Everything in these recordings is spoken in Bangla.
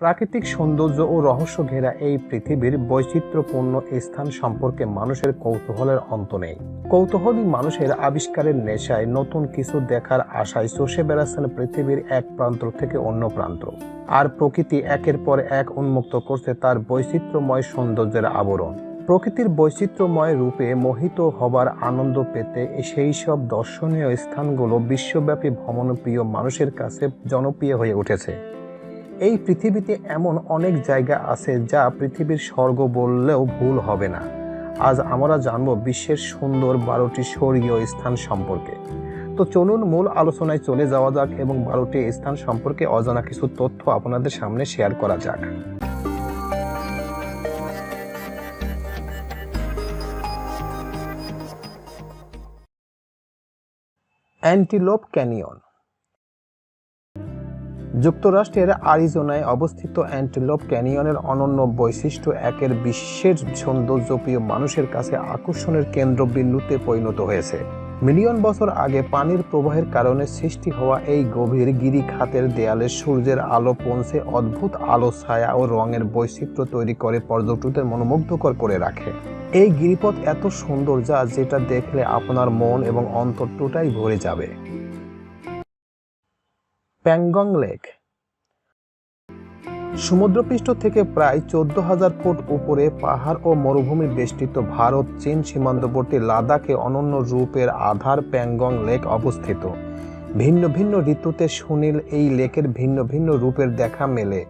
প্রাকৃতিক সৌন্দর্য ও রহস্য ঘেরা এই পৃথিবীর বৈচিত্র্যপূর্ণ স্থান সম্পর্কে মানুষের কৌতূহলের অন্ত নেই। কৌতূহলী মানুষের আবিষ্কারের নেশায় নতুন কিছু দেখার আশায় চষে বেড়াচ্ছেন পৃথিবীর এক প্রান্ত থেকে অন্য প্রান্ত। আর প্রকৃতি একের পর এক উন্মুক্ত করছে তার বৈচিত্র্যময় সৌন্দর্যের আবরণ। প্রকৃতির বৈচিত্র্যময় রূপে মোহিত হবার আনন্দ পেতে সেই সব দর্শনীয় স্থানগুলো বিশ্বব্যাপী ভ্রমণপ্রিয় মানুষের কাছে জনপ্রিয় হয়ে উঠেছে। এই পৃথিবীতে এমন অনেক জায়গা আছে যা পৃথিবীর স্বর্গ বললেও ভুল হবে না। আজ আমরা জানব বিশ্বের সুন্দর বারোটি স্বর্গীয় স্থান সম্পর্কে। তো চলুন মূল আলোচনায় চলে যাওয়া যাক এবং বারোটি স্থান সম্পর্কে অজানা কিছু তথ্য আপনাদের সামনে শেয়ার করা যাক। অ্যান্টিলোপ ক্যানিয়ন যুক্তরাষ্ট্রের আরিজোনায় অবস্থিত অ্যান্টিলোপ ক্যানিয়নের অনন্য বৈশিষ্ট্য একের বিশ্বের সৌন্দর্যপ্রিয় মানুষের কাছে আকর্ষণের কেন্দ্রবিন্দুতে পরিণত হয়েছে। মিলিয়ন বছর আগে পানির প্রবাহের কারণে সৃষ্টি হওয়া এই গভীর গিরি গিরিখাতের দেয়ালে সূর্যের আলো পৌঁছে অদ্ভুত আলো, ছায়া ও রঙের বৈচিত্র্য তৈরি করে পর্যটকদের মনোমুগ্ধকর করে রাখে। এই গিরিপথ এত সুন্দর যা যেটা দেখলে আপনার মন এবং অন্তরটাই ভরে যাবে। প্যাংগং লেক। সমুদ্রপৃষ্ঠ থেকে প্রায় চোদ্দ হাজার ফুট উপরে পাহাড় ও মরুভূমি বেষ্টিত ভারত, চীন সীমান্তবর্তী লাদাখে অনন্য রূপের আধার প্যাংগং লেক অবস্থিত। ভিন্ন ভিন্ন ঋতুতে সুনীল এই লেকের ভিন্ন ভিন্ন রূপের দেখা মেলে।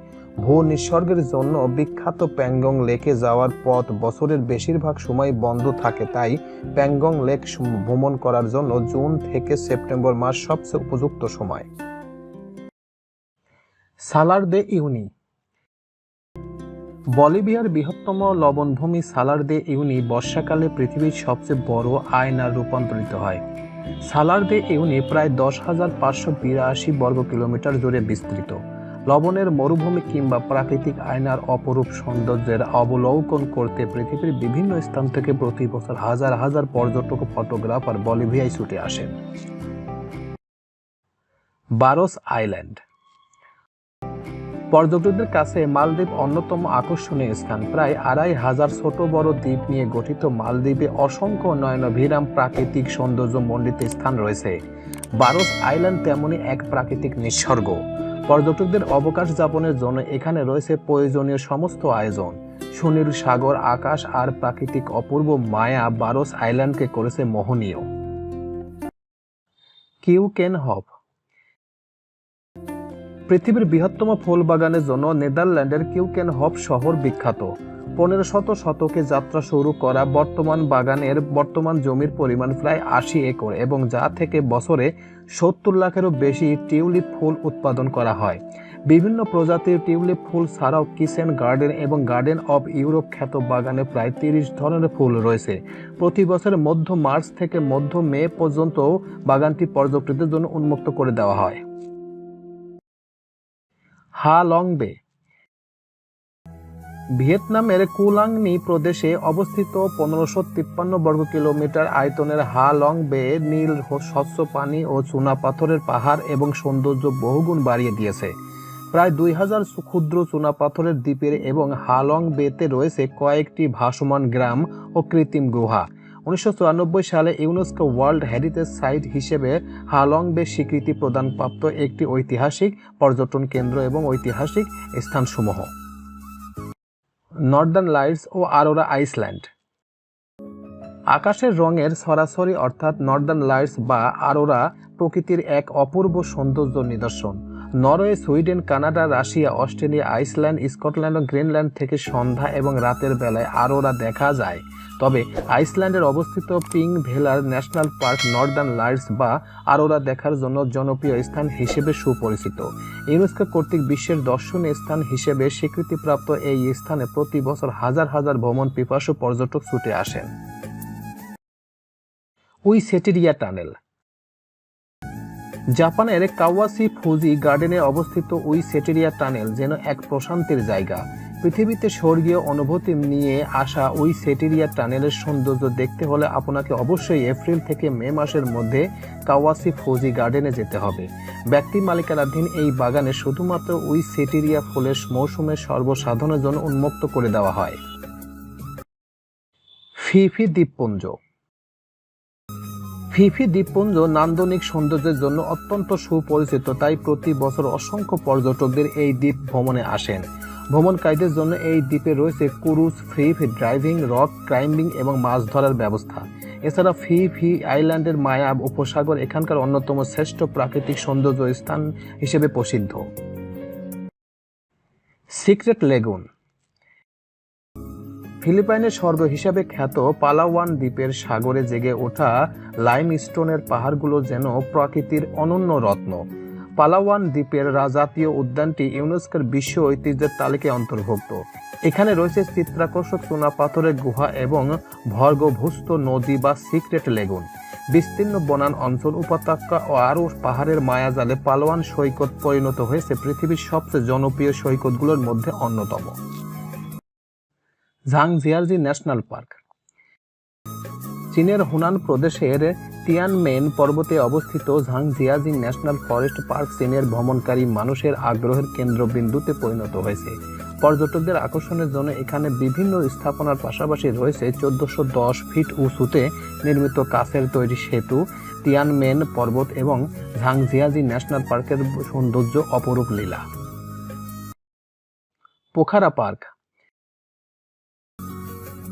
ভূ নিসর্গের জন্য বিখ্যাত প্যাংগং লেকে যাওয়ার পথ বছরের বেশিরভাগ সময় বন্ধ থাকে, তাই প্যাংগং লেক ভ্রমণ করার জন্য জুন থেকে সেপ্টেম্বর মাস সবচেয়ে উপযুক্ত সময়। সালার দে ইউনি। বলিভিয়ার বৃহত্তম লবণভূমি সালার দে ইউনি বর্ষাকালে পৃথিবীর সবচেয়ে বড় আয়নার রূপান্তরিত হয়। সালার দে ইউনি প্রায় দশ হাজার পাঁচশো বিরাশি বর্গ কিলোমিটার জুড়ে বিস্তৃত। লবণের মরুভূমি কিংবা প্রাকৃতিক আয়নার অপরূপ সৌন্দর্যের অবলোকন করতে পৃথিবীর বিভিন্ন স্থান থেকে প্রতি বছর হাজার হাজার পর্যটক, ফটোগ্রাফার বলিভিয়ায় ছুটে আসেন। বারোস আইল্যান্ড পর্যটকদের কাছে মালদ্বীপ অন্যতম আকর্ষণীয় স্থান। প্রায় আড়াই হাজার ছোট বড় দ্বীপ নিয়ে গঠিত মালদ্বীপে অসংখ্য নয়নভিরাম প্রাকৃতিক সৌন্দর্য মণ্ডিত স্থান রয়েছে। বারোস আইল্যান্ড তেমনই এক প্রাকৃতিক নিঃসর্গ। পর্যটকদের অবকাশ যাপনের জন্য এখানে রয়েছে প্রয়োজনীয় সমস্ত আয়োজন। সুনীল সাগর, আকাশ আর প্রাকৃতিক অপূর্ব মায়া বারোস আইল্যান্ডকে করেছে মোহনীয়। কিউ কেন হপ পৃথিবীর বৃহত্তম ফুল বাগানের জন্য নেদারল্যান্ডের কিউকেন হপ শহর বিখ্যাত। পনেরো শত শতকে যাত্রা শুরু করা বর্তমান বাগানের বর্তমান জমির পরিমাণ প্রায় আশি একর এবং যা থেকে বছরে সত্তর লাখেরও বেশি টিউলিপ ফুল উৎপাদন করা হয়। বিভিন্ন প্রজাতির টিউলিপ ফুল ছাড়াও কিচেন গার্ডেন এবং গার্ডেন অব ইউরোপ খ্যাত বাগানে প্রায় তিরিশ ধরনের ফুল রয়েছে। প্রতি বছর মধ্য মার্চ থেকে মধ্য মে পর্যন্ত বাগানটি পর্যটকদের জন্য উন্মুক্ত করে দেওয়া হয়। হা লং বে ভিয়েতনামের কুলাংনি প্রদেশে অবস্থিত পনেরোশো তিপ্পান্ন বর্গ কিলোমিটার আয়তনের হা লং বে নীল স্বচ্ছ পানি ও চুনা পাথরের পাহাড় এবং সৌন্দর্য বহুগুণ বাড়িয়ে দিয়েছে। প্রায় দুই হাজার ক্ষুদ্র চুনা পাথরের দ্বীপের এবং হালং বেতে রয়েছে কয়েকটি ভাসমান গ্রাম ও কৃত্রিম গুহা। উনিশশো চুরানব্বই সালে ইউনেস্কো ওয়ার্ল্ড হেরিটেজ সাইট হিসেবে হালং বে স্বীকৃতি প্রদানপ্রাপ্ত একটি ঐতিহাসিক পর্যটন কেন্দ্র এবং ঐতিহাসিক স্থানসমূহ। নর্দার্ন লাইটস ও আরোরা আইসল্যান্ড আকাশের রঙের সরাসরি অর্থাৎ নর্দার্ন লাইটস বা আরোরা প্রকৃতির এক অপূর্ব সৌন্দর্য নিদর্শন। Norway, Sweden, Canada, Russia, Australia, Iceland, Scotland ও গ্রিনল্যান্ড থেকে সন্ধ্যা এবং রাতের বেলায় আরোরা দেখা যায়। তবে আইসল্যান্ডের অবস্থিত Thingvellir national park northern lights বা আরোরা দেখার জন্য জনপ্রিয় স্থান হিসেবে সুপরিচিত। ইউনেস্কো কর্তৃক বিশ্বের দর্শনীয় স্থান হিসেবে স্বীকৃতিপ্রাপ্ত এই স্থানে প্রতি বছর হাজার হাজার ভ্রমণ পিপাসু পর্যটক ছুটে আসেন। উই সেটেরিয়া টানেল জাপানের কাওয়াসি ফুজি গার্ডেনে অবস্থিত উই সেটেরিয়া টানেল যেন এক প্রশান্তির জায়গা। পৃথিবীতে স্বর্গীয় অনুভূতি নিয়ে আসা ওই সেটেরিয়া টানেলের সৌন্দর্য দেখতে হলে আপনাকে অবশ্যই এপ্রিল থেকে মে মাসের মধ্যে কাওয়াসি ফৌজি গার্ডেনে যেতে হবে। ব্যক্তি মালিকানাধীন এই বাগানে শুধুমাত্র ওই সেটেরিয়া ফুলের মৌসুমে সর্বসাধারণের জন্য উন্মুক্ত করে দেওয়া হয়। ফিফি দ্বীপপুঞ্জ ফিফি দ্বীপপুঞ্জ নান্দনিক সৌন্দর্যের জন্য অত্যন্ত সুপরিচিত, তাই প্রতি বছর অসংখ্য পর্যটকদের এই দ্বীপ ভ্রমণে আসেন। ভ্রমণকারীদের জন্য এই দ্বীপে রয়েছে cruise free driving, rock climbing এবং মাছ ধরার ব্যবস্থা। এছাড়া ফি ফি আইল্যান্ডের মায়াব উপসাগর এখানকার অন্যতম শ্রেষ্ঠ প্রাকৃতিক সৌন্দর্য স্থান হিসেবে প্রসিদ্ধ। সিক্রেট লেগুন ফিলিপাইনের স্বর্গ হিসাবে খ্যাত পালাওয়ান দ্বীপের সাগরে জেগে ওঠা লাইমস্টোনের পাহাড়গুলো যেন প্রকৃতির অনন্য রত্ন। পালাওয়ান দ্বীপের রাজাতীয় উদ্যানটি ইউনেস্কোর বিশ্ব ঐতিহ্যের তালিকায় অন্তর্ভুক্ত। এখানে রয়েছে চিত্রাকর্ষক চুনা পাথরের গুহা এবং ভর্গভুস্ত নদী বা সিক্রেট লেগুন। বিস্তীর্ণ বনান অঞ্চল উপত্যকা ও আরও পাহাড়ের মায়াজালে পালোয়ান সৈকত পরিণত হয়েছে পৃথিবীর সবচেয়ে জনপ্রিয় সৈকতগুলোর মধ্যে অন্যতম। Zhangjiajie national park. চীনের হুনান প্রদেশের তিয়ানমেন পর্বতে অবস্থিত ঝাংজিয়াজিং ন্যাশনাল ফরেস্ট পার্ক চীনের ভ্রমণকারী মানুষের আগ্রহের কেন্দ্রবিন্দুতে পরিণত হয়েছে। পর্যটকদের আকর্ষণের জন্য এখানে বিভিন্ন স্থাপনার পাশাপাশি রয়েছে চোদ্দশো দশ ফিট উঁচুতে নির্মিত কাছের তৈরি সেতু তিয়ানমেন পর্বত এবং ঝাংজিয়াজি ন্যাশনাল পার্কের সৌন্দর্য অপরূপ লীলা। পোখারা পার্ক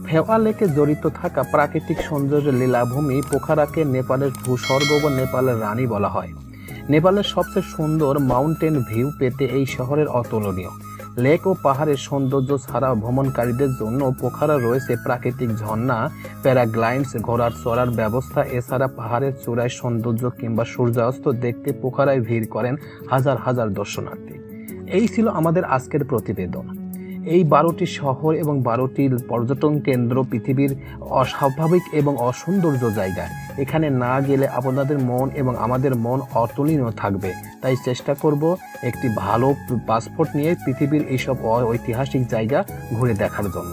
ফেওয়া লেকে জড়িত থাকা প্রাকৃতিক সৌন্দর্যের লীলাভূমি পোখারাকে নেপালের ভূস্বর্গ বা নেপালের রানী বলা হয়। নেপালের সবচেয়ে সুন্দর মাউন্টেন ভিউ পেতে এই শহরের অতুলনীয়। লেক ও পাহাড়ের সৌন্দর্য ছাড়া ভ্রমণকারীদের জন্য পোখারা রয়েছে প্রাকৃতিক ঝর্ণা, প্যারাগ্লাইডস, ঘোড়ার চড়ার ব্যবস্থা, এছাড়া পাহাড়ের চূড়ায় সৌন্দর্য কিংবা সূর্যাস্ত দেখতে পোখারায় ভিড় করেন হাজার হাজার দর্শনার্থী। এই ছিল আমাদের আজকের প্রতিবেদন। এই বারোটি শহর এবং বারোটি পর্যটন কেন্দ্র পৃথিবীর অস্বাভাবিক এবং অসৌন্দর্য জায়গা এখানে না গেলে আপনাদের মন এবং আমাদের মন অতুলনীয় থাকবে। তাই চেষ্টা করব একটি ভালো পাসপোর্ট নিয়ে পৃথিবীর এইসব ঐতিহাসিক জায়গা ঘুরে দেখার জন্য।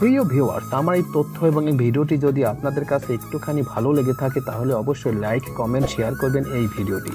প্রিয় ভিউয়ার্স আমার এই তথ্য এবং এই ভিডিওটি যদি আপনাদের কাছে একটুখানি ভালো লেগে থাকে, তাহলে অবশ্যই লাইক কমেন্ট শেয়ার করবেন এই ভিডিওটি।